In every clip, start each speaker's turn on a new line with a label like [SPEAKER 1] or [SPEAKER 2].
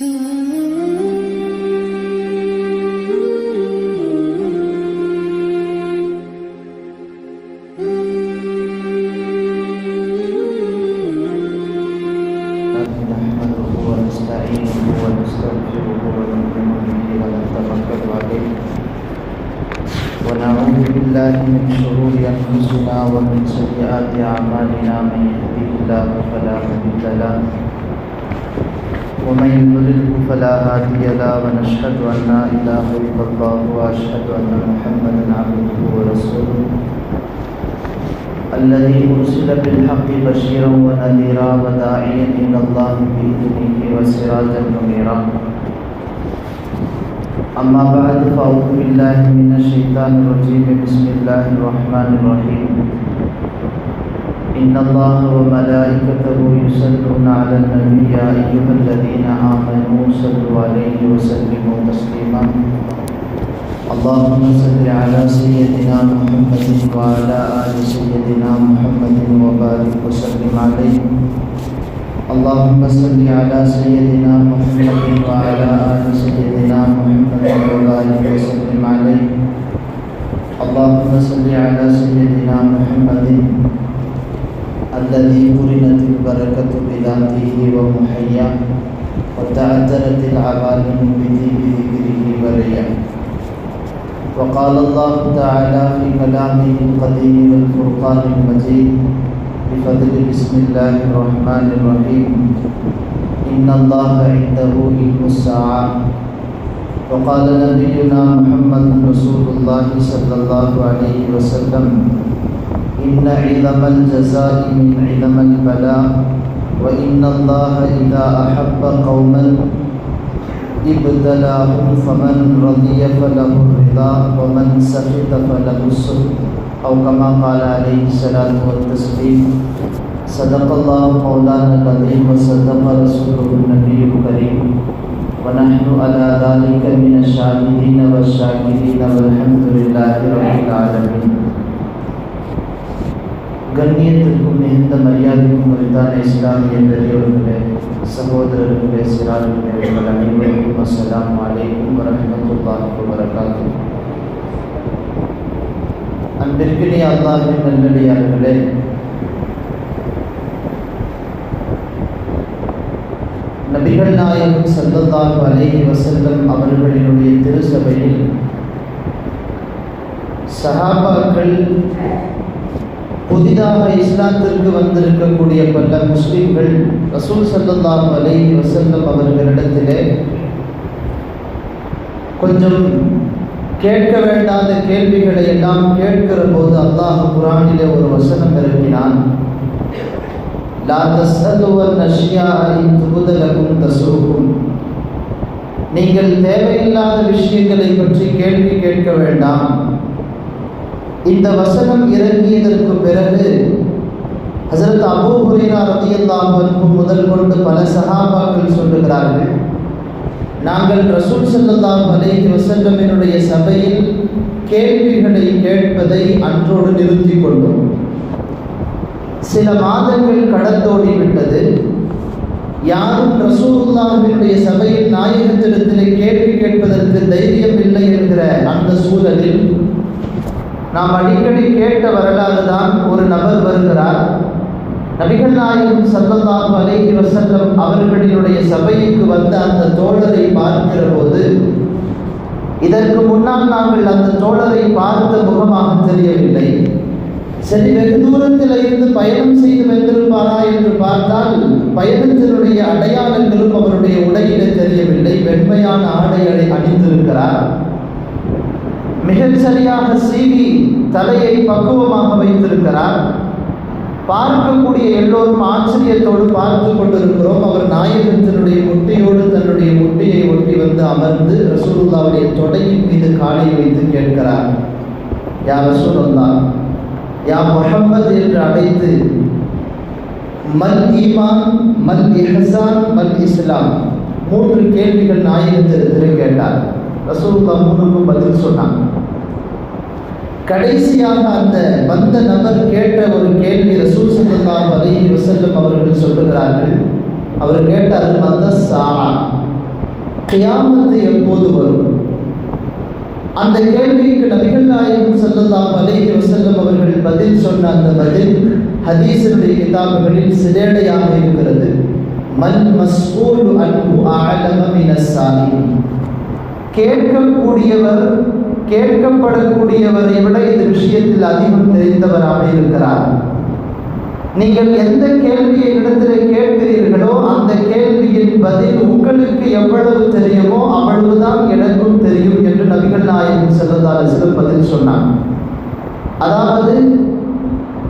[SPEAKER 1] Mm-hmm. يضلله فلا هادي له ونشهد ان لا اله الا الله واشهد ان محمدا عبده ورسوله. الذي أرسل بالحق بشيرا ونذيرا وداعيا إلى الله بإذنه وسراجا منيرا. أما بعد، فأعوذ بالله من الشيطان الرجيم. بسم الله الرحمن الرحيم. إن الله وملائكته يصلون على النبي يا أيها الذين آمنوا صلوا عليه وسلموا تسليما. اللهم صل على سيدنا محمد وعلى آل سيدنا محمد وبارك وسلم عليه. اللهم صل على سيدنا محمد وعلى آل سيدنا محمد وبارك وسلم عليه. اللهم صل على سيدنا محمد الذي قرنت البركة بذاته ومحيا وتعثرت العوالم بذكره وريا وقال الله تعالى في كلامه القديم والفرقان المجيد بفضل بسم الله الرحمن الرحيم. إن الله عنده علم الساعة. وقال نبينا محمد رسول الله صلى الله عليه وسلم إن عظم الجزاء من عظم البلاء وإن الله إذا أحب قوما ابتلاهم فمن رضي فله الرضا ومن سخط فله السخط. أو كما قال عليه الصلاة والتسليم صدق الله مولانا العظيم وصدق رسوله النبي الكريم. ونحن على ذلك من الشاهدين والشاكرين والحمد لله رب العالمين. கண்ணியத்திற்கும் மிகுந்த மரியாதைக்கும் உரித்தான இஸ்லாமிய பெரியவர்களே சகோதரர்களே சிறார்களே உங்கள் அனைவருக்கும் அஸ்ஸலாம் வலைக்கும் வரஹமத்துல்லாஹி வபரகாத்து அன்பிற்கினே அல்லாஹின் நல்லடியார்களே நபிகள் நாயகம் சல்லல்லாஹு அலைஹி வசல்லம் அவர்களினுடைய திருசபையில் சஹாபாக்கள் புதிதாக இஸ்லாத்திற்கு வந்திருக்கக்கூடிய பல முஸ்லிம்கள் ரசூல் சல்லல்லாஹு அலை வஸல்லம் அவர்களிடத்திலே கொஞ்சம் கேட்க வேண்டாத கேள்விகளை எல்லாம் கேட்கிற போது அல்லாஹ் குரானிலே ஒரு வசனம் இறக்கினான். நீங்கள் தேவையில்லாத விஷயங்களை பற்றி கேள்வி கேட்க வேண்டாம். இந்த வசனம் இறங்கியதற்கு பிறகு ஹசரத் அபூ ஹுரேரா ரதியல்லாஹு முதல் கொண்டு பல சகாபாக்கள் சொல்லுகிறார்கள் நாங்கள் ரசூல் ஸல்லல்லாஹு அலைஹி வஸல்லமினுடைய சபையில் கேள்விகளை கேட்பதை அன்றோடு நிறுத்தி கொண்டோம். சில மாதங்கள் கடந்தோடி விட்டது யாரும் ரசூலுல்லாஹினுடைய சபையில் நாயகத்திடத்திலே கேள்வி கேட்பதற்கு தைரியம் இல்லை என்கிற அந்த சூழலில் நாம் அடிக்கடி கேட்ட வரலாறு தான் ஒரு நபர் வருகிறார். நபிகள் நாயகம் சல்லல்லாஹு அலைஹி வசல்லம் அவர்களினுடைய சபைக்கு வந்த அந்த தோழரை பார்க்கிற போது இதற்கு முன்னால் நாங்கள் அந்த தோழரை பார்த்த முகமாக தெரியவில்லை. சரி வெகு தூரத்தில் இருந்து பயணம் செய்து வந்திருப்பாரா என்று பார்த்தால் பயணத்தினுடைய அடையாளங்களும் அவருடைய உடையிலே தெரியவில்லை. வெண்மையான ஆடை அணிந்திருக்கிறார். மிகச்சரியாக சீவி தலையை பக்குவமாக வைத்திருக்கிறார். பார்க்கக்கூடிய எல்லோரும் ஆச்சரியத்தோடு பார்த்து கொண்டிருக்கிறோம். அவர் நாயகத்தினுடைய முட்டையோடு தன்னுடைய முட்டையை ஒட்டி வந்து அமர்ந்து ரசூலுல்லாவுடைய தொடையின் மீது காலை வைத்து கேட்கிறார். யா ரசூலுல்லா யா முகம்மது என்று அழைத்து மல் ஈமான் மல் இஹசான் மல் இஸ்லாம் மூன்று கேள்விகள் நாயகத்திடத்தில் கேட்டார். ரசூல்லா மூணுக்கும் பதில் சொன்னாங்க. கடைசியாக அந்த வந்த நபர் கேட்ட ஒரு கேள்வி ரசூல் சல்லல்லாஹு அலைஹி வசல்லம் அவர்கள் சொல்லுகிறார்கள். அவர் கேட்டார் மத சாரா கியாமத்து எப்போது வரும்? அந்த கேள்விக்கு நபிகள் நாயகம் செல்லலாம் அலைஹி வசல்லம் அவர்கள் பதில் சொன்ன அந்த பதில் ஹதீசனுடைய கிதாபுகளில் சிலேடையாக இருக்கிறது. மன் மஸ்ஊலு அன்பு அஅலம மினஸ் கேட்கக்கூடியவர் கேட்கப்படக்கூடியவரை விட இந்த விஷயத்தில் அதிகம் தெரிந்தவராக இருக்கிறார். நீங்கள் எந்த கேள்வியை இடத்தில் கேட்கிறீர்களோ அந்த கேள்வியின் பதில் உங்களுக்கு எவ்வளவு தெரியுமோ அவ்வளவுதான் எனக்கும் தெரியும் என்று நபிகள் நாயகம் செல்லதால சிலர் பதில் சொன்னார். அதாவது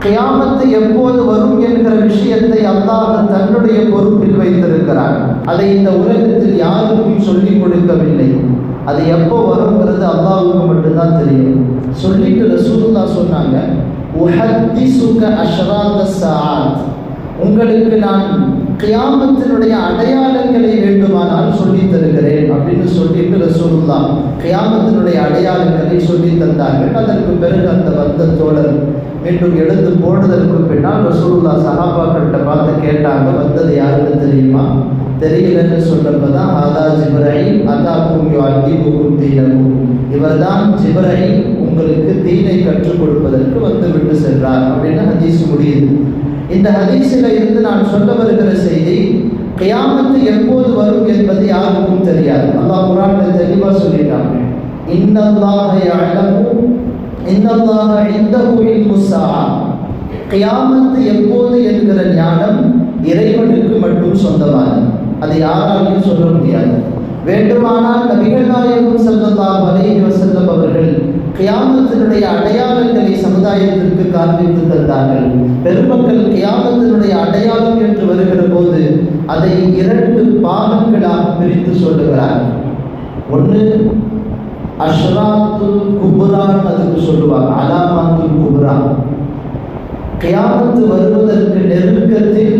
[SPEAKER 1] கியாமத்து எப்போது வரும் என்கிற விஷயத்தை அல்லாஹ் தன்னுடைய பொறுப்பில் வைத்திருக்கிறார். அதை இந்த உலகத்தில் யாருக்கும் சொல்லிக் கொடுக்கவில்லை. அது எப்போ வருங்கிறது அல்லாவுக்கு மட்டும்தான் தெரியும். சொல்லிட்டு ரசூலுல்லா சொன்னாங்க உங்களுக்கு நான் கியாமத்தினுடைய அடையாளங்களை வேண்டுமானால் சொல்லித் தருகிறேன் அப்படின்னு சொல்லிட்டு ரசூலுல்லா கியாமத்தினுடைய அடையாளங்களை சொல்லி தந்தார்கள். அதற்கு பிறகு அந்த வந்த தோழர் மீண்டும் எடுத்து போனதற்கு பின்னால் ரசூலுல்லா சஹாபாக்கள்கிட்ட பார்த்து கேட்டாங்க வந்தது யாருன்னு தெரியுமா? தெரியலன்னு சொல்றப்பதான் ஆதா ஜிப்ராஹிம் அதாக்கும் யுஅல்லிமுக்கும் தீனக்கும் இவர்தான் ஜிப்ராஹிம் உங்களுக்கு தீனை கற்றுக் கொடுப்பதற்கு வந்து விட்டு சென்றார் அப்படின்னு ஹதீஸ் முடியுது. இந்த ஹதீஸில் இருந்து நான் சொல்ல வருகிற செய்தி கியாமத்து எப்போது வரும் என்பது யாருக்கும் தெரியாது. அல்லாஹ் குரான்ல தெளிவாக சொல்லிட்டாங்க. இன்னல்லாஹ யஅலமு இன்னல்லாஹ இந்தஹு இல்மு கியாமத்து எப்போது? என்கிற ஞானம் இறைவனுக்கு மட்டும் சொந்தமானது. அதை யாராலையும் சொல்ல முடியாது. வேண்டுமானால் நபிகள் நாயகம் ஸல்லல்லாஹு அலைஹி வஸல்லம் அவர்கள் கியாமத்தினுடைய அடையாளங்களை சமுதாயத்திற்கு காண்பித்து தந்தார்கள். பெருமக்கள் கியாமத்தினுடைய அடையாளம் என்று வருகிற போது அதை இரண்டு பாகங்களாக பிரித்து சொல்லுகிறார்கள். ஒன்று அஷ்ராத்துல் குபுரான் அதுக்கு சொல்லுவாங்க. அலாமாத்துல் குபுரா. கியாமத்து வருவதற்கு நெருக்கத்தில்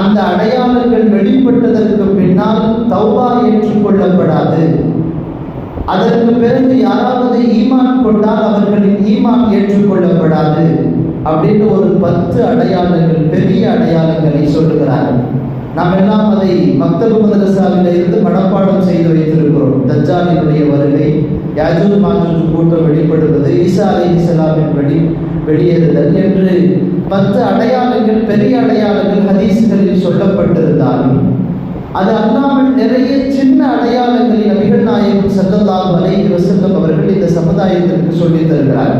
[SPEAKER 1] அந்த அடையாளங்கள் வெளிப்பட்டதற்கு பின்னால் தௌபா ஏற்றுக்கொள்ளப்படாது. அதற்கு பிறகு யாராவது ஈமான் கொண்டால் அவர்களின் ஈமான் ஏற்றுக்கொள்ளப்படாது அப்படின்னு ஒரு பத்து அடையாளங்கள் பெரிய அடையாளங்களை சொல்லுகிறார்கள். நாம் எல்லாம் அதை மக்தபு மதரசாவில் இருந்து மனப்பாடம் செய்து வைத்திருக்கிறோம். தஜ்ஜாலினுடைய வருகை யாஜூர் மாஜூர் கூட்டம் வெளிப்படுவது ஈசா அலி இஸ்லாமின் வெளி வெளியேறுதல் என்று பத்து அடையாளங்கள் பெரிய அடையாளங்கள் ஹதீஸ்களில் சொல்லப்பட்டிருந்தாலும் அது அல்லாமல் நிறைய சின்ன அடையாளங்களை நபிகள் நாயகம் செல்லலாம் அலைஹி வசந்தம் அவர்கள் இந்த சமுதாயத்திற்கு சொல்லி தருகிறார்.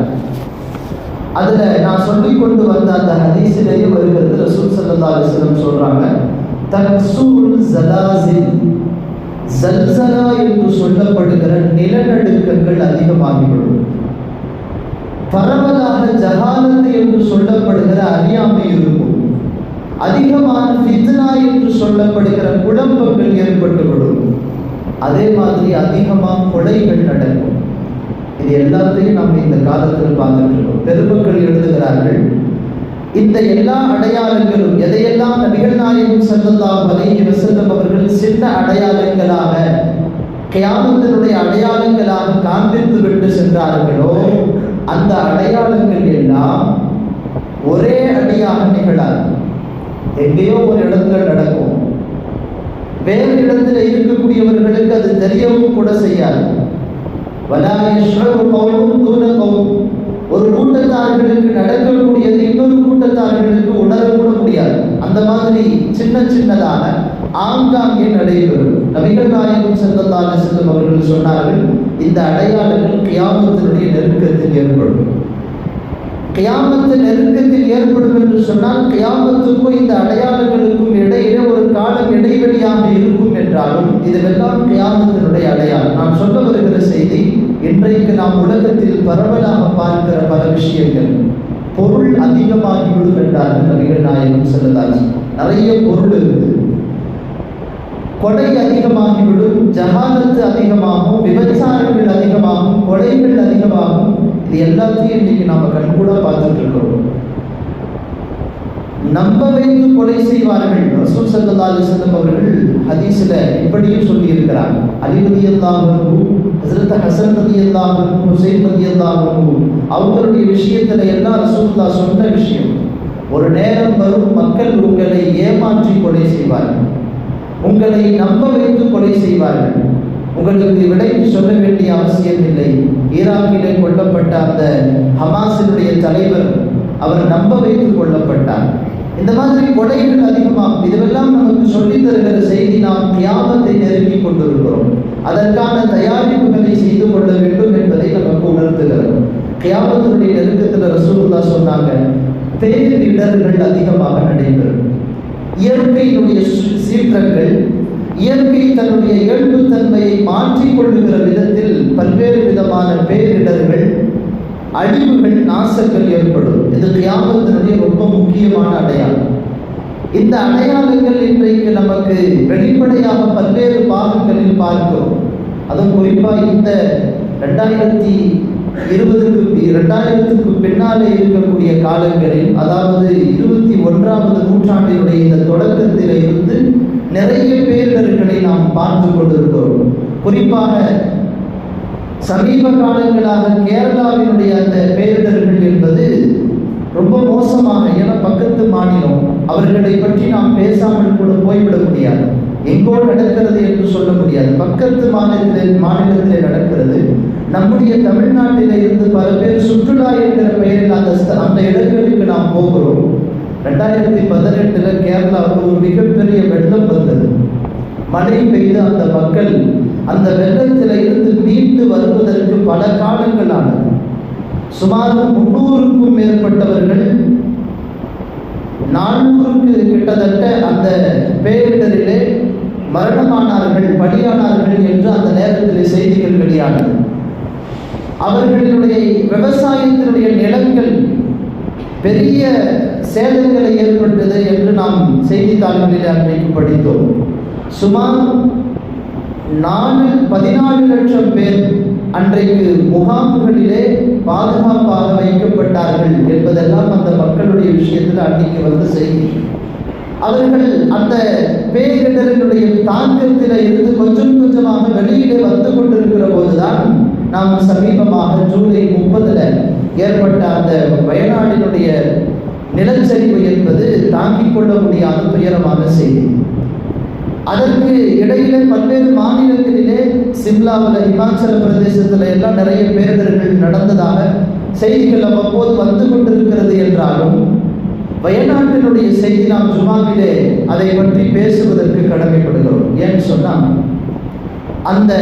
[SPEAKER 1] அதுல நான் சொல்லி கொண்டு வந்த அந்த ஹதீஸிலேயே வருகிறது ரசூல் சல்லா அலிஸ்லம் வஸல்லம் சொல்றாங்க தக்சூல் ஜலாசில் ஜல்சலா என்று சொல்லப்படுகிற நிலநடுக்கங்கள் அதிகமாகிவிடும். பரவலாக ஜகாலத்து என்று சொல்லப்படுகிற அறியாமை இருக்கும். அதிகமான ஃபித்னா என்று சொல்லப்படுகிற குழப்பங்கள் ஏற்பட்டுவிடும். அதே மாதிரி அதிகமாக கொலைகள் நடக்கும். இது எல்லாத்தையும் நம்ம இந்த காலத்தில் பார்த்துட்டு இருக்கோம். பெருமக்கள் எழுதுகிறார்கள் இந்த எல்லா அடையாளங்களும் எதையெல்லாம் நபிகள் நாயகம் ஸல்லல்லாஹு அலைஹி வசல்லம் அவர்கள் சின்ன அடையாளங்களாக கியாமத்தினுடைய அடையாளங்களாக காண்பித்து விட்டு சென்றார்களோ அந்த அடையாளங்கள் எல்லாம் ஒரே அடியாக நிகழாது. எங்கேயோ ஒரு இடத்துல நடக்கும். வேறு இடத்துல இருக்கக்கூடியவர்களுக்கு அது தெரியவும் கூட செய்யாது. ஒரு கூட்டத்தார்களுக்கு நடக்கக்கூடியது இன்னொரு கூட்டத்தார்களுக்கு உணரக்கூட முடியாது. அந்த மாதிரி சின்ன சின்னதாக ஆங்காங்கே நடைபெறும். நபிகள் நாயகம் செல்லத்தான செல்லும் அவர்கள் சொன்னார்கள் இந்த அடையாளங்கள் கியாமத்தினுடைய நெருக்கத்தில் ஏற்படும். கியாமத்து நெருக்கத்தில் ஏற்படும் என்று சொன்னால் கியாமத்துக்கும் இந்த அடையாளங்களுக்கும் இடையிலே ஒரு காலம் இடைவெளியாக இருக்கும் என்றாலும் இதுவெல்லாம் கியாமத்தினுடைய அடையாளம். நான் சொல்ல வருகிற செய்தி இன்றைக்கு நாம் உலகத்தில் பரவலாக பார்க்கிற பல விஷயங்கள். பொருள் அதிகமாகிவிடும் என்றார்கள் நபிகள் நாயகம் செல்லதால் நிறைய பொருள் இருக்குது கொடை அதிகமாகிவிடும் ஜஹாலத்து அதிகமாகும் விபச்சாரங்கள் அதிகமாகும் கொலைகள் அதிகமாகும். இது எல்லாத்தையும் இன்னைக்கு நாம கண்கூட பார்த்துட்டு இருக்கிறோம் நம்ப வைத்து கொலை செய்வார்கள் ரசூல் சல்லா அலிஸ்லம் அவர்கள் ஹதீஸில் இப்படியும் சொல்லி இருக்கிறார் அலிபதி எல்லாம் ஹசரத் ஹசன் பதி அல்லாஹு ஹுசைன் பதி அல்லாஹு அவங்களுடைய விஷயத்துல எல்லாம் ரசூல்லா சொன்ன விஷயம். ஒரு நேரம் வரும் மக்கள் உங்களை ஏமாற்றி கொலை செய்வார்கள். உங்களை நம்ப வைத்து கொலை செய்வார்கள். உங்களுக்கு விடைக்கு சொல்ல வேண்டிய அவசியம் இல்லை. ஈராக்கிலே கொல்லப்பட்ட அந்த ஹமாஸினுடைய தலைவர் அவர் நம்ப வைத்து கொல்லப்பட்டார் இந்த மாதிரி கொடைகள் அதிகமாகும். இதுவெல்லாம் நமக்கு சொல்லித் தருகிற செய்தி நாம் தியாகத்தை நெருங்கி கொண்டிருக்கிறோம். அதற்கான தயாரிப்புகளை செய்து கொள்ள வேண்டும் என்பதை நமக்கு உணர்த்துகிறது. கியாமத்தினுடைய நெருக்கத்தில் ரசூல்லா சொன்னாங்க பேரிடர்கள் அதிகமாக நடைபெறும். இயற்கையினுடைய சு- சீற்றங்கள் இயற்கை தன்னுடைய இயல்புத்தன்மையை மாற்றிக் கொள்ளுகிற விதத்தில் பல்வேறு விதமான பேரிடர்கள் அழிவுகள் நாசங்கள் ஏற்படும். இது கியாமத்தினுடைய ரொம்ப முக்கியமான அடையாளம். இந்த அடையாளங்கள் இன்றைக்கு நமக்கு வெளிப்படையாக பல்வேறு பாகங்களில் பார்க்கிறோம். அதுவும் குறிப்பாக இந்த ரெண்டாயிரத்தி இருபதுக்கு இரண்டாயிரத்துக்கு பின்னாலே இருக்கக்கூடிய காலங்களில் அதாவது இருபத்தி ஒன்றாவது நூற்றாண்டினுடைய இந்த தொடக்கத்தில் இருந்து நிறைய பேரிடர்களை நாம் பார்த்து கொண்டிருக்கிறோம். குறிப்பாக சமீப காலங்களாக கேரளாவினுடைய அந்த பேரிடர்கள் என்பது ரொம்ப மோசமாக ஏன்னா பக்கத்து மாநிலம் அவர்களை பற்றி நாம் பேசாமல் கூட போய்விட முடியாது. எங்கோ நடக்கிறது என்று சொல்ல முடியாது. பக்கத்து மாநிலத்தில் மாநிலத்திலே நடக்கிறது. நம்முடைய தமிழ்நாட்டில இருந்து பல பேர் சுற்றுலா என்கிற பெயரில் அந்த அந்த இடங்களுக்கு நாம் போகிறோம். ரெண்டாயிரத்தி பதினெட்டுல கேரளாவுக்கு ஒரு மிகப்பெரிய வெள்ளம் வந்தது. மழை பெய்து அந்த மக்கள் அந்த வெள்ளத்தில் இருந்து மீண்டு வருவதற்கு பல காலங்கள் ஆனது சுமார் முன்னூறுக்கும் மேற்பட்டவர்கள் நானூறுக்கு கிட்டத்தட்ட அந்த பேரிடரிலே மரணமானார்கள் பலியானார்கள் என்று அந்த நேரத்தில் செய்திகள் வெளியானது. அவர்களுடைய விவசாயத்தினுடைய நிலங்கள் பெரிய சேதங்களை ஏற்பட்டது என்று நாம் செய்தித்தாள்களில் அன்றைக்கு படித்தோம். சுமார் நாலு பதினாலு லட்சம் பேர் அன்றைக்கு முகாம்களிலே பாதுகாப்பாக வைக்கப்பட்டார்கள் என்பதெல்லாம் அந்த மக்களுடைய விஷயத்தில் அன்றைக்கு வந்த செய்தி. அவர்கள் அந்த பேரிடர்களுடைய தாக்கத்தில் இருந்து கொஞ்சம் கொஞ்சமாக வெளியிலே வந்து கொண்டிருக்கிற போதுதான் நாம் சமீபமாக ஜூலை முப்பதுல ஏற்பட்ட அந்த வயநாடினுடைய நிலச்சரிவு என்பது தாங்கிக் கொள்ள முடியாத துயரமான செய்தி அதற்கு இடையிலே பல்வேறு மாநிலங்களிலே சிம்லாவில் இமாச்சல பிரதேசத்தில் எல்லாம் நிறைய பேரிடர்கள் நடந்ததாக செய்திகள் அவ்வப்போது வந்து கொண்டிருக்கிறது என்றாலும் வயநாட்டினுடைய செய்தி நாம் ஜுமாவிலே அதை பற்றி பேசுவதற்கு கடமைப்படுகிறோம். ஏன்னு சொன்னால் அந்த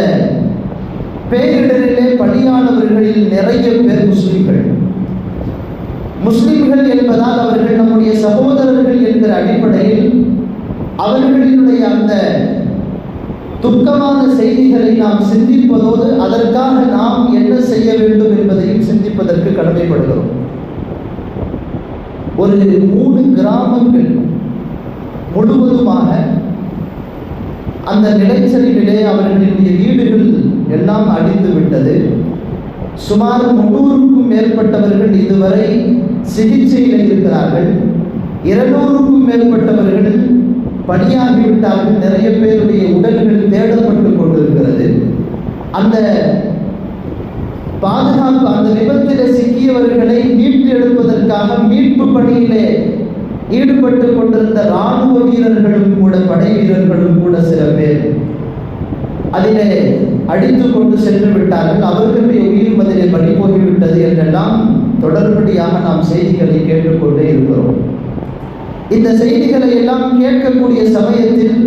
[SPEAKER 1] பேரிடரிலே பணியானவர்களில் நிறைய பேர் முஸ்லிம்கள். முஸ்லிம்கள் என்பதால் அவர்கள் நம்முடைய சகோதரர்கள் என்கிற அடிப்படையில் அவர்களினுடைய அந்த துக்கமான செய்திகளை நாம் சிந்திப்பதோடு அதற்காக நாம் என்ன செய்ய வேண்டும் என்பதையும் சிந்திப்பதற்கு கடமைப்படுகிறோம். ஒரு மூணு கிராமங்கள் முழுவதுமாக அந்த நிலைச்சலிலே அவர்களுடைய வீடுகள் எல்லாம் அழிந்து விட்டது. சுமார் முன்னூறுக்கும் மேற்பட்டவர்கள் இதுவரை சிகிச்சையில் இருக்கிறார்கள். இருநூறுக்கும் மேற்பட்டவர்கள் பணியாகிவிட்டார்கள். நிறைய பேருடைய உடல்கள் தேடப்பட்டு கொண்டிருக்கிறது. அந்த பாதுகாப்பு அந்த விபத்தில் சிக்கியவர்களை மீட்டு எடுப்பதற்காக மீட்பு பணியிலே ஈடுபட்டு கொண்டிருந்த ராணுவ வீரர்களும் கூட படை வீரர்களும் கூட சில பேர் அதிலே அடித்து கொண்டு சென்று விட்டார்கள். அவர்களுடைய உயிர் பதிலே பறி போய்விட்டது என்றெல்லாம் தொடர்படியாக நாம் செய்திகளை கேட்டுக்கொண்டே இருக்கிறோம். இந்த செய்திகளை எல்லாம் கேட்கக்கூடிய சமயத்தில்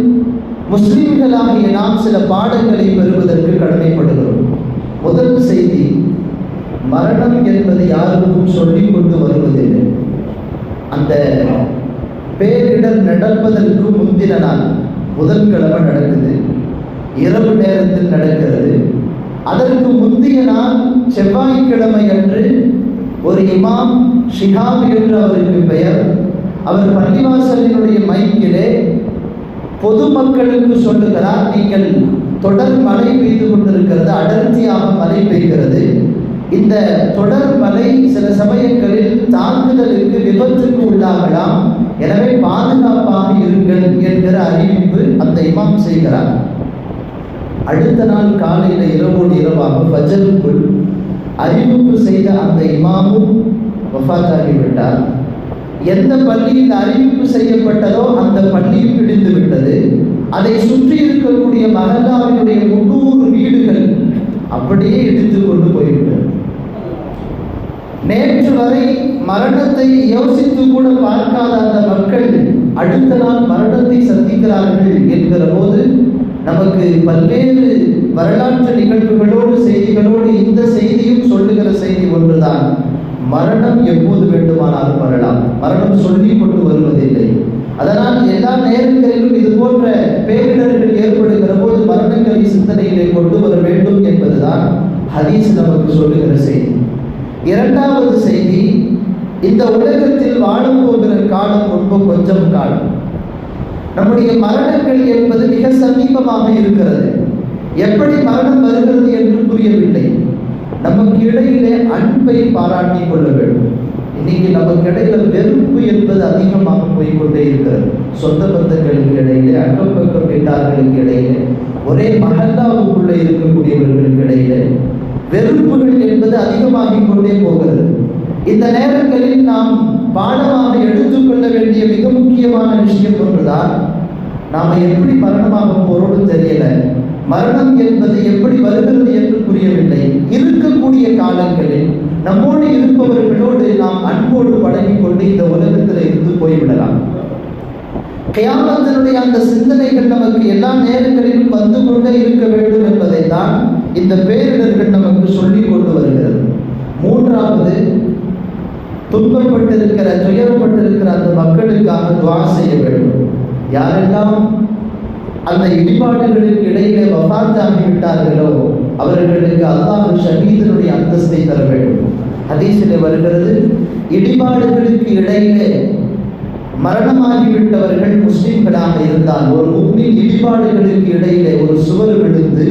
[SPEAKER 1] முஸ்லிம்களாகிய நாம் சில பாடங்களை பெறுவதற்கு கடமைப்படுகிறோம். முதல் செய்தி மரணம் என்பது யாருக்கும் சொல்லிக் கொண்டு வருவதில்லை. அந்த பேரிடர் நடப்பதற்கு முந்தின நாள் புதன்கிழமை நடக்குது. இரவு நேரத்தில் நடக்கிறது. அதற்கு முந்தைய நாள் செவ்வாய்க்கிழமை அன்று ஒரு இமாம் ஷிஹாப் என்று அவருக்கு பெயர். அவர் பள்ளிவாசலினுடைய மைக்கிலே பொதுமக்களுக்கு சொல்லுகிறார் நீங்கள் தொடர் மழை பெய்து கொண்டிருக்கிறது அடர்த்தியாக மழை பெய்கிறது. இந்த தொடர் மழை சில சமயங்களில் தாக்குதலுக்கு விபத்துக்கு உள்ளாகலாம். எனவே பாதுகாப்பாக இருங்கள் என்கிற அறிவிப்பு அந்த இமாம் செய்கிறார். அடுத்த நாள் காலையில் இரவோடு இரவாக ஃபஜருக்குள் அறிவிப்பு செய்த அந்த இமாமும் வஃபாத்தாகிவிட்டார் எந்த பள்ளியில் அறிவிப்பு செய்யப்பட்டதோ அந்த பள்ளியும் பிடித்து விட்டது. அதை சுற்றி இருக்கக்கூடிய மகல்லாவினுடைய முன்னூறு வீடுகள் அப்படியே எடுத்து கொண்டு போய்விட்டது. நேற்று வரை மரணத்தை யோசித்து கூட பார்க்காத அந்த மக்கள் அடுத்த நாள் மரணத்தை சந்திக்கிறார்கள் என்கிற போது நமக்கு பல்வேறு வரலாற்று நிகழ்வுகளோடு செய்திகளோடு இந்த செய்தியும் சொல்லுகிற செய்தி ஒன்றுதான். மரணம் எப்போது வேண்டுமானாலும் வரலாம். மரணம் சொல்லி கொண்டு வருவதில்லை. அதனால் எல்லா நேரங்களிலும் இது போன்ற பேரிடர்கள் ஏற்படுகிற போது மரணங்களை சிந்தனையிலே கொண்டு வர வேண்டும் என்பதுதான் ஹதீஸ் நமக்கு சொல்லுகிற செய்தி. இரண்டாவது செய்தி இந்த உலகத்தில் வாழப் போகிற காலம் ரொம்ப கொஞ்சம் காலம். நம்முடைய மரணங்கள் என்பது மிக சமீபமாக இருக்கிறது. எப்படி மரணம் வருகிறது என்று புரியவில்லை. நமக்கு இடையிலே அன்பை பாராட்டி கொள்ள வேண்டும். இன்னைக்கு நமக்கு இடையில வெறுப்பு என்பது அதிகமாக போய்கொண்டே இருக்கிறது. சொந்த பந்தங்களுக்கு இடையிலே அக்கம் பக்கம் வீட்டார்களுக்கு இடையிலே ஒரே மகந்தாவுக்குள்ளே இருக்கக்கூடியவர்களுக்கு இடையிலே வெறுப்புகள் என்பது அதிகமாகிக் கொண்டே போகிறது. இந்த நேரங்களில் நாம் பாடமாக எடுத்துக்கொள்ள வேண்டிய மிக முக்கியமான விஷயம் ஒன்றுதான் நாம் எப்படி மரணமாக போறோம்னு தெரியல. மரணம் என்பது எப்படி வருகிறது என்று புரியவில்லை. இருக்கக்கூடிய காலங்களில் நம்மோடு இருப்பவர்களோடு நாம் அன்போடு பழகிக் கொண்டு இந்த உலகத்தில் இருந்து போய்விடலாம். கயாமத்தினுடைய அந்த சிந்தனைகள் நமக்கு எல்லா நேரங்களிலும் வந்து கொண்டே இருக்க வேண்டும் என்பதை தான் இந்த பேரிடர்கள் நமக்கு சொல்லிக் கொண்டு வருகிறது. மூன்றாவது துன்பப்பட்டிருக்கிற துயரப்பட்டிருக்கிற அந்த மக்களுக்காக துவா செய்ய வேண்டும். யாரெல்லாம் அந்த இடிபாடுகளுக்கு இடையிலே வபாத்தாகி விட்டார்களோ அவர்களுக்கு அல்லாஹ் ஷஹீதனுடைய அந்தஸ்தை தர வேண்டும். ஹதீஸிலே வருகிறது இடிபாடுகளுக்கு இடையிலே மரணமாகிவிட்டவர்கள் முஸ்லிம்களாக இருந்தால் ஒரு முக்மின் இடிபாடுகளுக்கு இடையிலே ஒரு சுவர் விழுந்து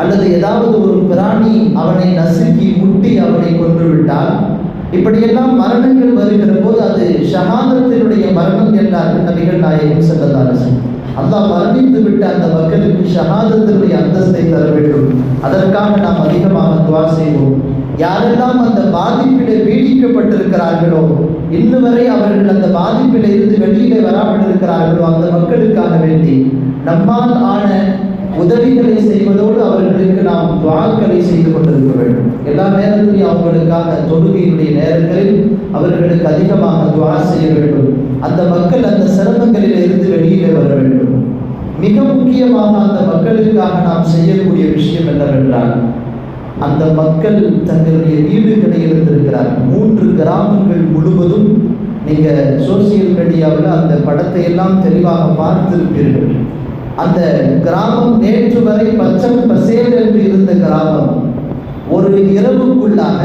[SPEAKER 1] அல்லது ஏதாவது ஒரு பிராணி அவனை நசுக்கி முட்டி அவனை கொன்றுவிட்டால் இப்படியெல்லாம் மரணங்கள் வருகிற போது அது ஷஹாதத்தினுடைய மரணம் என்றார்கள் நபிகள் நாயகம் செல்லதாரசன் அல்லாஹ் மரணித்து விட்ட அந்த மக்களுக்கு ஷஹாதத்தினுடைய அந்தஸ்தை தர வேண்டும். அதற்காக நாம் அதிகமாக துவா செய்வோம். யாரெல்லாம் அந்த பாதிப்பிலே பீடிக்கப்பட்டிருக்கிறார்களோ இன்று வரை அவர்கள் அந்த பாதிப்பில் இருந்து வெளியிலே வராமல் இருக்கிறார்களோ அந்த மக்களுக்காக வேண்டி நம்மால் ஆன உதவிகளை செய்வதோடு அவர்களுக்கு நாம் துவாக்களை செய்து கொண்டிருக்க வேண்டும். எல்லா நேரத்திலையும் அவங்களுக்காக தொழுகையினுடைய நேரங்களில் அவர்களுக்கு அதிகமாக துவா செய்ய வேண்டும். அந்த மக்கள் அந்த சிரமங்களில் இருந்து வெளியிலே வர வேண்டும். மிக முக்கியமாக அந்த மக்களுக்காக நாம் செய்யக்கூடிய விஷயம் என்னவென்றால் அந்த மக்கள் தங்களுடைய வீடுகளை இருந்திருக்கிறார் மூன்று கிராமங்கள் முழுவதும் நீங்க சோசியல் மீடியாவில் அந்த படத்தை எல்லாம் தெளிவாக பார்த்திருப்பீர்கள். அந்த கிராமம் நேற்று வரை பச்சம் பசேல் என்று இருந்த கிராமம். ஒரு இரவுக்குள்ளாக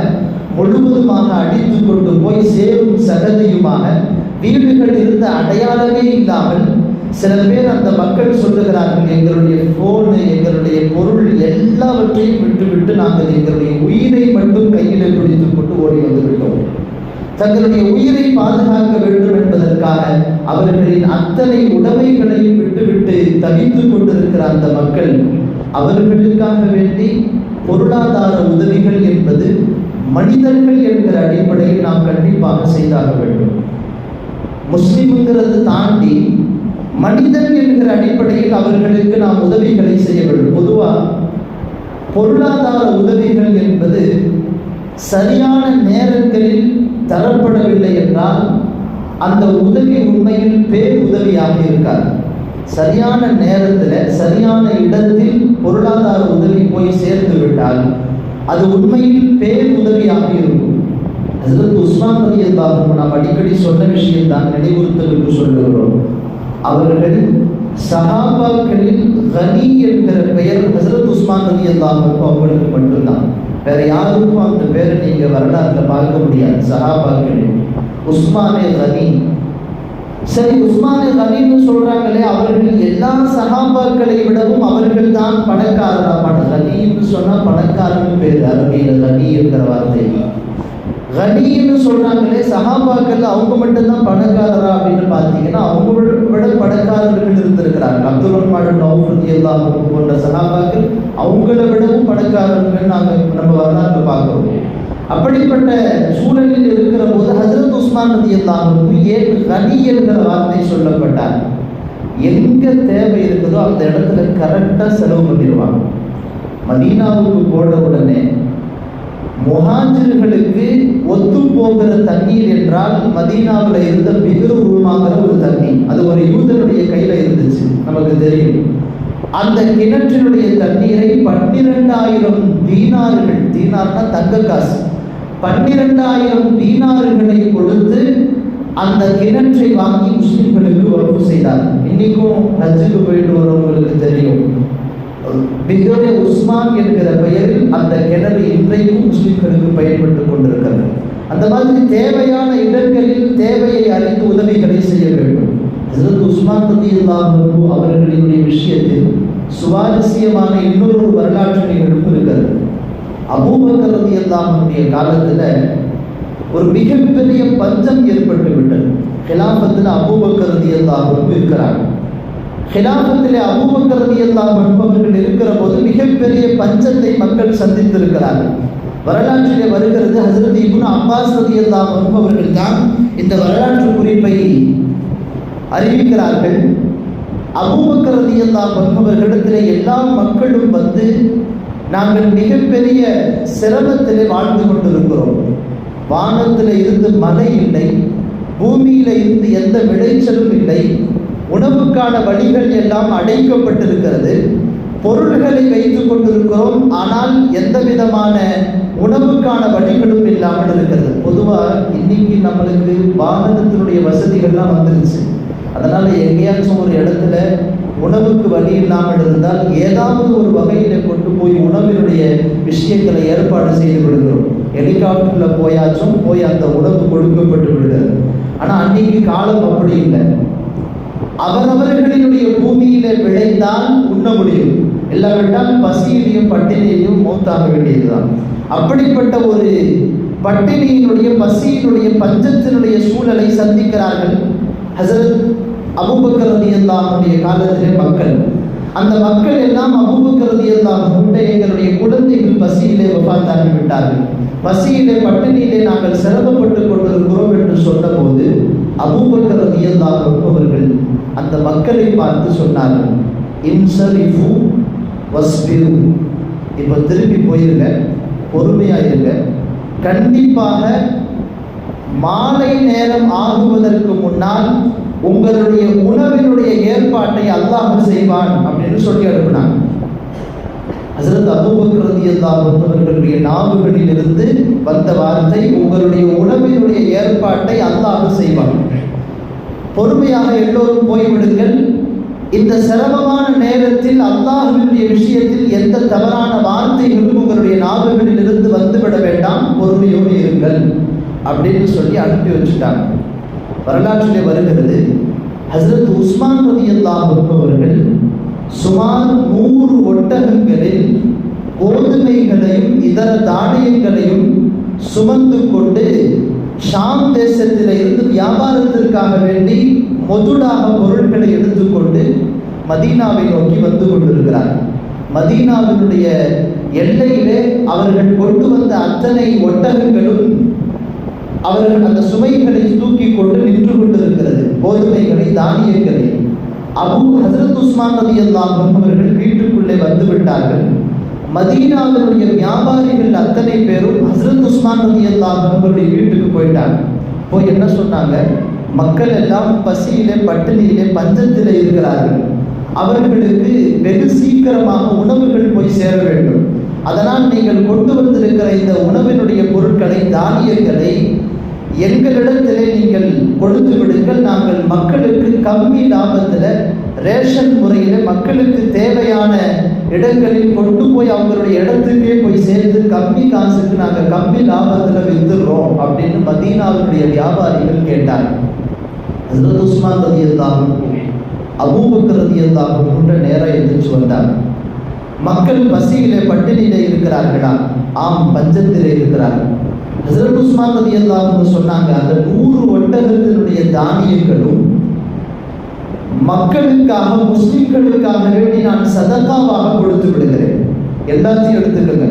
[SPEAKER 1] முழுவதுமாக அடித்து கொண்டு போய் சேரும் சகதியுமாக வீடுகள் இருந்த அடையாளமே இல்லாமல் சில பேர் அந்த மக்கள் சொல்லுகிறார்கள் எங்களுடைய போனு எங்களுடைய பொருள் எல்லாவற்றையும் விட்டுவிட்டு நாங்கள் எங்களுடைய உயிரை மட்டும் கையில் பிடித்துக் கொண்டு ஓடி வந்துவிட்டோம். தங்களுடைய உயிரை பாதுகாக்க வேண்டும் என்பதற்காக அவர்களின் அத்தனை உடமைகளையும் விட்டுவிட்டு தவித்துக் கொண்டிருக்கிற அந்த மக்கள் அவர்களுக்காக வேண்டி பொருளாதார உதவிகள் என்பது மனிதர்கள் என்கிற அடிப்படையில் நாம் கண்டிப்பாக செய்தாக வேண்டும். முஸ்லிம்ங்கிறது தாண்டி மனிதன் என்கிற அடிப்படையில் அவர்களுக்கு நாம் உதவிகளை செய்ய வேண்டும். பொதுவாக பொருளாதார உதவிகள் என்பது சரியான நேரங்களில் தரப்படவில்லை என்றால் அந்த உதவி உண்மையில் பேர் உதவியாக இருக்காது. சரியான நேரத்தில் சரியான இடத்தில் பொருளாதார உதவி போய் சேர்ந்து விட்டால் அது உண்மையில் பேர் உதவியாக இருக்கும். ஹசரத் உஸ்மான் அல்லாஹும் நாம் அடிக்கடி சொன்ன விஷயம் தான் நினைவுறுத்தலுக்கு சொல்லுகிறோம். அவர்கள் சஹாபாக்களில் கனி என்கிற பெயர் ஹசரத் உஸ்மான் ரதி அல்லாஹுக்கும் அவர்களுக்கு மட்டும்தான். வேற யாருக்கும் அந்த பேரை நீங்க வரலாறுல பார்க்க முடியாது. சகாபாக்கள் உஸ்மானே கனி. சரி உஸ்மானே கனின்னு சொல்றாங்களே அவர்கள் எல்லா சஹாபாக்களை விடவும் அவர்கள் தான் பணக்காரரா பண கனின்னு சொன்னா பணக்காரன் பேர் அரபியில கனி இருக்கிற வார்த்தை. கனின்னு சொல்றாங்களே சஹாபாக்கள் அவங்க மட்டும்தான் பணக்காரரா அப்படின்னு பார்த்தீங்கன்னா அவங்க விட பணக்காரர்கள் இருந்திருக்கிறாங்க. அப்துல் ரஹ்மான் நௌஃபதி போன்ற சஹாபாக்கள் அவங்கள விடவும் பணக்காரர்கள் நாங்கள் நம்ம வரலாறு பார்க்குறோம். அப்படிப்பட்ட சூழலில் இருக்கிற போது ஹசரத் உஸ்மான் ரதி அல்லாஹுக்கு ஏன் கனி என்கிற வார்த்தை சொல்லப்பட்டார்? எங்க தேவை இருக்குதோ அந்த இடத்துல கரெக்டாக செலவு பண்ணிடுவாங்க. மதீனாவுக்கு போன உடனே முஹாஜிர்களுக்கு ஒத்து போகிற தண்ணீர் என்றால் மதீனாவில் இருந்த பிகரு உருமாகிற ஒரு தண்ணி அது ஒரு யூதனுடைய கையில் இருந்துச்சு. நமக்கு தெரியும். அந்த கிணற்றினுடைய தண்ணீரை பன்னிரெண்டாயிரம் தீனார்கள் தீனார்னா தங்க காசு. பன்னிரெண்டாயிரம் தீனார்களை கொடுத்து அந்த கிணற்றை வாங்கி முஸ்லிம்களுக்கு உறவு செய்தார். இன்னைக்கும் ஹஜ்ஜுக்கு போயிட்டு வரவங்களுக்கு தெரியும். பிகரே உஸ்மான் என்கிற பெயரில் அந்த கிணறு இன்றைக்கும் முஸ்லிம்களுக்கு பயன்பட்டு கொண்டிருக்கிறது. அந்த மாதிரி தேவையான இடங்களில் தேவையை அறிந்து உதவிகளை செய்ய வேண்டும். ஹசரத் உஸ்மான் ரதி அவர்களினுடைய விஷயத்தில் சுவாரஸ்யமான இன்னொரு வரலாற்று நிகழ்வு இருக்கிறது அபூபக்கர் ரதி அல்லாஹனுடைய காலத்தில் ஒரு மிகப்பெரிய பஞ்சம் ஏற்பட்டு விட்டது. ஹிலாபத்தில் அபூபக்கர் ரதி அல்லாஹும் இருக்கிறார். ஹிலாபத்தில் அபூபக்கர் ரதி அல்லாஹ் இருக்கிற போது மிகப்பெரிய பஞ்சத்தை மக்கள் சந்தித்திருக்கிறார்கள். வரலாற்றிலே வருகிறது ஹசரத் இபுன் அப்பாஸ் ரதி அல்லாஹ் அவர்கள் தான் இந்த வரலாற்று குறிப்பை அறிவிக்கிறார்கள். அபூபக்கர் ரதி என்பவர்களிடத்திலே எல்லா மக்களும் வந்து நாங்கள் மிகப்பெரிய சிரமத்திலே வாழ்ந்து கொண்டிருக்கிறோம். வானத்தில் இருந்து மழை இல்லை பூமியில இருந்து எந்த விளைச்சலும் இல்லை உணவுக்கான வழிகள் எல்லாம் அடைக்கப்பட்டிருக்கிறது. பொருள்களை வைத்துக் கொண்டிருக்கிறோம் ஆனால் எந்த விதமான உணவுக்கான வழிகளும் இல்லாமல் இருக்கிறது. பொதுவாக இன்னைக்கு நம்மளுக்கு வாகனத்தினுடைய வசதிகள்லாம் வந்துருச்சு. அதனால் எங்கேயாச்சும் ஒரு இடத்துல உணவுக்கு வழி இல்லாமல் இருந்தால் ஏதாவது ஒரு வகையில் கொண்டு போய் உணவினுடைய விஷயங்களை ஏற்பாடு செய்து விடுகிறோம். ஹெலிகாப்டரில் போயாச்சும் போய் அந்த உணவு கொடுக்கப்பட்டு விடுகிறது. ஆனால் அன்னைக்கு காலம் அப்படி இல்லை. அவரவர்களினுடைய பூமியில விளைந்தால் உண்ண முடியும். இல்லாவிட்டால் பசியிலையும் பட்டினியையும் மூத்தாக வேண்டியதுதான். அப்படிப்பட்ட ஒரு பட்டினியினுடைய பசியினுடைய பஞ்சத்தினுடைய சூழலை சந்திக்கிறார்கள். ஹசரத் அபூபக்கர் ரலியல்லாஹுடைய காலத்திலே மக்கள். அந்த மக்கள் எல்லாம் அபூபக்கர் ரலியல்லாஹு எங்களுடைய குழந்தைகள் பசியிலே வஃபாத்தாகி விட்டார்கள். பசியிலே பட்டினியிலே நாங்கள் சிரமப்பட்டு கொண்டிருக்கிறோம் என்று சொன்னபோது அபூபக்கர் அவர்கள் அந்த மக்களை பார்த்து சொன்னார்கள். இன்சரிஃபு வஸ்பிரு. இப்போ திரும்பி போயிருங்க பொறுமையாக இருங்க. கண்டிப்பாக மாலை நேரம் ஆகுவதற்கு முன்னால் உங்களுடைய உணவினுடைய ஏற்பாட்டை அல்லாஹ் செய்வான் அப்படின்னு சொல்லி அனுப்பினாங்க. ஹசரத் அபூபக்கர் ரலியல்லாஹு நாவுகளில் இருந்து வந்த வார்த்தை உங்களுடைய உணவினுடைய ஏற்பாட்டை அல்லாஹ் செய்வான். பொறுமையாக எல்லோரும் போய்விடுங்கள். இந்த சிரமமான நேரத்தில் அல்லாஹுடைய விஷயத்தில் எந்த தவறான வார்த்தைகளும் உங்களுடைய நாவுகளில் இருந்து வந்துவிட வேண்டாம். பொறுமையோடு இருங்கள் அப்படின்னு சொல்லி அனுப்பி வச்சுட்டாங்க. வரலாற்றிலே வருகிறது. ஹசரத் உஸ்மான் ரதி அல்லாஹ் அவர்கள் சுமார் நூறு ஒட்டகங்களில் கோதுமைகளையும் இதர தானியங்களையும் சுமந்து கொண்டு ஷாம் தேசத்தில் இருந்து வியாபாரத்திற்காக வேண்டி மொதுடாக பொருட்களை எடுத்துக்கொண்டு மதீனாவை நோக்கி வந்து கொண்டிருக்கிறார். மதீனாவினுடைய எல்லையிலே அவர்கள் கொண்டு வந்த அத்தனை ஒட்டகங்களும் அவர்கள் அந்த சுமைகளை தூக்கி கொண்டு நின்று கொண்டிருக்கிறது. கோதுமைகளை தானியங்களை. அபு ஹசரத் உஸ்மான் ரதி அவர்கள் வீட்டுக்குள்ளே வந்து விட்டார்கள். மதீனாவினுடைய வியாபாரிகள் அத்தனை பேரும் ஹசரத் உஸ்மான் ரதி அவருடைய வீட்டுக்கு போயிட்டாங்க. போய் என்ன சொன்னாங்க? மக்கள் எல்லாம் பசியிலே பட்டினியிலே பஞ்சத்திலே இருக்கிறார்கள். அவர்களுக்கு வெகு சீக்கிரமாக உணவுகள் போய் சேர வேண்டும். அதனால் நீங்கள் கொண்டு வந்திருக்கிற இந்த உணவினுடைய பொருட்களை தானியங்களை எங்களிடத்திலே நீங்கள் கொடுத்து விடுங்கள். நாங்கள் மக்களுக்கு கம்மி லாபத்தில் ரேஷன் முறையில் மக்களுக்கு தேவையான இடங்களில் கொண்டு போய் அவங்களுடைய இடத்துக்கே போய் சேர்ந்து கம்மி காசுக்கு நாங்கள் கம்மி லாபத்தில் வித்துடுறோம் அப்படின்னு மதீனாவுடைய வியாபாரிகள் கேட்டாங்க. ஹசரத் உஸ்மான் ரதி அல்லாஹும் அபூபக்கர் ரதி நேரம் எந்திரிச்சு வந்தார் மக்கள் பசியிலே பட்டினியிலே இருக்கிறார்களா? ஆம் பஞ்சத்திலே இருக்கிறார்கள். ஹசரத் உஸ்மான் ரதி அல்லாஹ் சொன்னாங்க அந்த நூறு ஒட்டகத்தினுடைய தானியங்களும் மக்களுக்காக முஸ்லிம்களுக்காக வேண்டி நான் சதக்காவாக கொடுத்து விடுகிறேன். எல்லாத்தையும் எடுத்துக்கோங்க.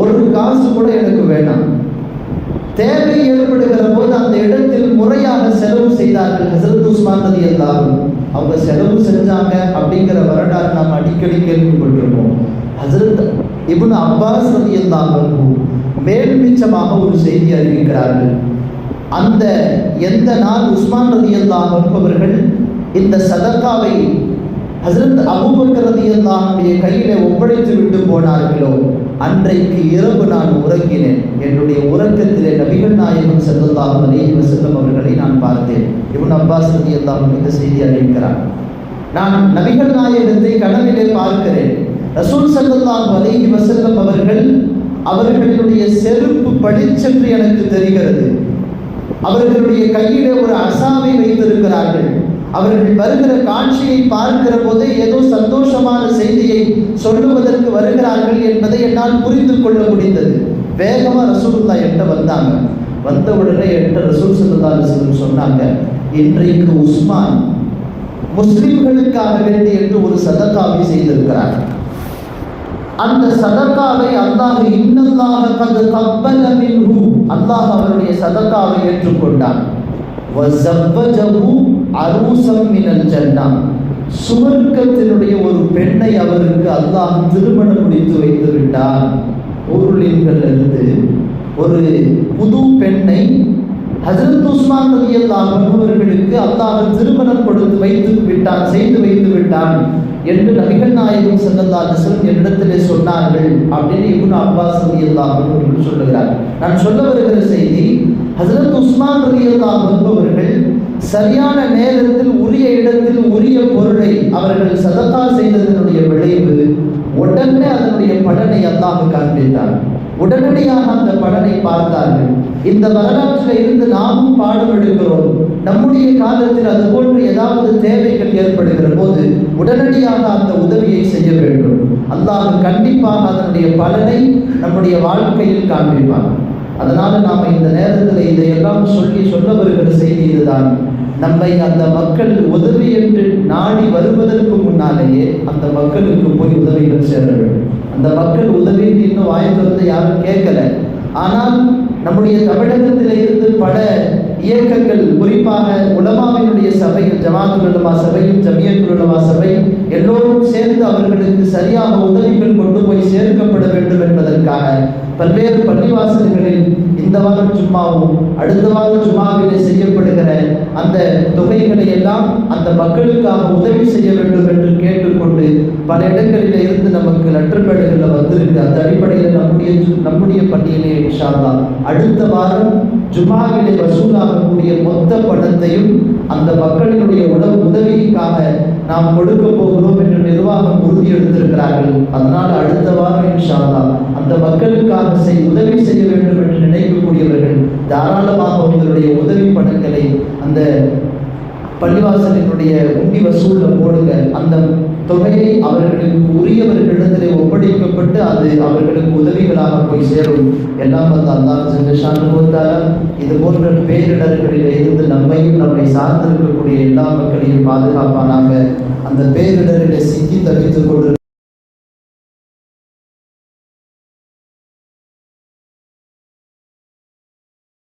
[SPEAKER 1] ஒரு காசு கூட எனக்கு வேணாம். தேவை ஏற்படுகிற போது அந்த இடத்தில் முறையாக செலவு செய்தார்கள் ஹசரத் உஸ்மான் ரதி அல்லாஹ் அவங்க செலவு செஞ்சாங்க அப்படிங்கிற வரலாறு நாம் அடிக்கடி கேள்விப்பட்டிருப்போம். ஹசரத் இப்னு அப்பாஸ் ரதி அன்ஹு மேல்மிச்சமாக ஒரு செய்தி அறிவிக்கிறார்கள். அந்த எந்த நாள் உஸ்மான் ரலியல்லாஹு அன்ஹு இந்த சதக்காவை ஹசரத் அபூபக்கர் ரலியல்லாஹுடைய கையிலே ஒப்படைத்து விட்டு போனார்களோ? அன்றைக்கு இரவு நான் உறங்கினேன். என்னுடைய உறக்கத்திலே நபிகள் நாயகம் ஸல்லல்லாஹு அலைஹி வஸல்லம் அவர்களை நான் பார்த்தேன். இவன் அப்பாஸ் ரலியல்லாஹு இந்த செய்தி அறிவிக்கிறார். நான் நபிகள் நாயகத்தை கனவிலே பார்க்கிறேன். ரசூல் ஸல்லல்லாஹு அலைஹி வசல்லம் அவர்கள் அவர்களுடைய செருப்பு பளிச்சென்று எனக்கு தெரிகிறது. அவர்களுடைய கையிலே ஒரு அசாமை வைத்திருக்கிறார்கள். அவர்கள் வருகிற காட்சியை பார்க்கிற போதே ஏதோ சந்தோஷமான செய்தியை சொல்லுவதற்கு வருகிறார்கள் என்பதை என்னால் புரிந்து கொள்ள முடிந்தது. வேகமா ரசூலுல்லா எட்ட வந்தாங்க. வந்த உடனே என்கிட்ட ரசூல் சல்லா அலிஸ்லம் சொன்னாங்க இன்றைக்கு உஸ்மான் முஸ்லிம்களுக்காக வேண்டி என்று ஒரு சதக்காவை செய்திருக்கிறார்கள் அந்த சதக்காவை அல்லாஹ் இன்னல்லாஹ கத் கப்பல மின்ஹு. அல்லாஹ் அவருடைய சதக்காவை ஏற்றுக்கொண்டான். வஸவ்வஜஹு அரூசம் மினல் ஜன்னா சுவர்க்கத்தினுடைய ஒரு பெண்ணை அவருக்கு அல்லாஹ் திருமணம் முடித்து வைத்து விட்டான். ஊருளின்கள் இருந்து ஒரு புது பெண்ணை ஹசரத் உஸ்மான் ரலியல்லாஹு அல்லாஹ் அவர்களுக்கு அல்லாஹ் திருமணம் கொடுத்து வைத்து விட்டான் செய்து வைத்து விட்டான். என்று நபிகள் நாயகம் ஸல்லல்லாஹு அலைஹி என்னிடத்திலே சொன்னார்கள் அப்படின்னு இப்னு அப்பாஸ் ரவி அன்ஹு சொல்லுகிறார் நான் சொல்ல வருகிற செய்தி ஹசரத் உஸ்மான் ரவி என்பவர்கள் சரியான நேரத்தில் உரிய இடத்தில் உரிய பொருளை அவர்கள் சதத்தா செய்ததனுடைய விளைவு உடனே அதனுடைய பலனை அல்லாஹ் காண்பித்தார் உடனடியாக அந்த பலனை பார்த்தார்கள். இந்த வரலாற்றில் இருந்து நாமும் பாடம் எடுக்கிறோம். நம்முடைய காலத்தில் அது போன்று ஏதாவது தேவைகள் ஏற்படுகிற போது உடனடியாக அந்த உதவியை செய்ய வேண்டும். அல்லாஹ் கண்டிப்பாக அதனுடைய பலனை நம்முடைய வாழ்க்கையில் காண்பிப்பார் அதனால நாம இந்த நேரத்தில் இதையெல்லாம் சொல்லி சொல்ல வருகிற செய்தி இதுதான் நம்மை அந்த மக்கள் உதவி என்று நாடி வருவதற்கு முன்னாலேயே அந்த மக்களுக்கு போய் உதவிகள் சேர வேண்டும். அந்த மக்கள் உதவி இன்னும் வாய்ப்பு யாரும் கேட்கல. ஆனால் நம்முடைய தமிழகத்தில் இருந்து பல இயக்கங்கள் குறிப்பாக உலமாவினுடைய சபையும் ஜமாத்துலமா சபையும் ஜமியத்துலமா சபையும் எல்லோரும் சேர்ந்து அவர்களுக்கு சரியாக உதவிகள் கொண்டு போய் சேர்க்கப்பட வேண்டும் என்பதற்காக பல்வேறு பள்ளிவாசல்களில் இந்த வாரம் சும்மாவும் அடுத்த வாரம் சும்மாவிலே செய்யப்படுகிற அந்த தொகைகளை எல்லாம் அந்த மக்களுக்காக உதவி செய்ய வேண்டும் என்று பல இடங்களில் இருந்து நமக்கு லெட்டர்பேடுகளில் வந்திருக்கு. அந்த அடிப்படையில் நம்முடைய ஜு- நம்முடைய பட்டியலே இன்ஷால்லா அடுத்த வாரம் ஜுமாவிலே வசூலாகக்கூடிய மொத்த பணத்தையும் அந்த மக்களினுடைய உடல் உதவிக்காக நாம் கொடுக்க போகிறோம் என்று நிர்வாகம் உறுதி எடுத்திருக்கிறார்கள். அதனால் அடுத்த வாரம் இன்ஷால்லா அந்த மக்களுக்காக செய் உதவி செய்ய வேண்டும் என்று நினைக்கக்கூடியவர்கள் தாராளமாக உங்களுடைய உதவி பணங்களை அந்த பள்ளிவாசலினுடைய உண்டி வசூலில் போடுங்க. அந்த தொகையை அவர்களுக்கு உரியவர்களிடத்திலே ஒப்படைக்கப்பட்டு அது அவர்களுக்கு உதவிகளாக போய் சேரும். எல்லாம் வந்து அல்லாஹ் ஜெல்லஷானு வந்தாரா இது போன்ற பேரிடர்களில் இருந்து நம்மையும் நம்மை சார்ந்திருக்கக்கூடிய எல்லா மக்களையும் பாதுகாப்பானாக அந்த பேரிடரிலே சிக்கி தவித்துக் கொண்டு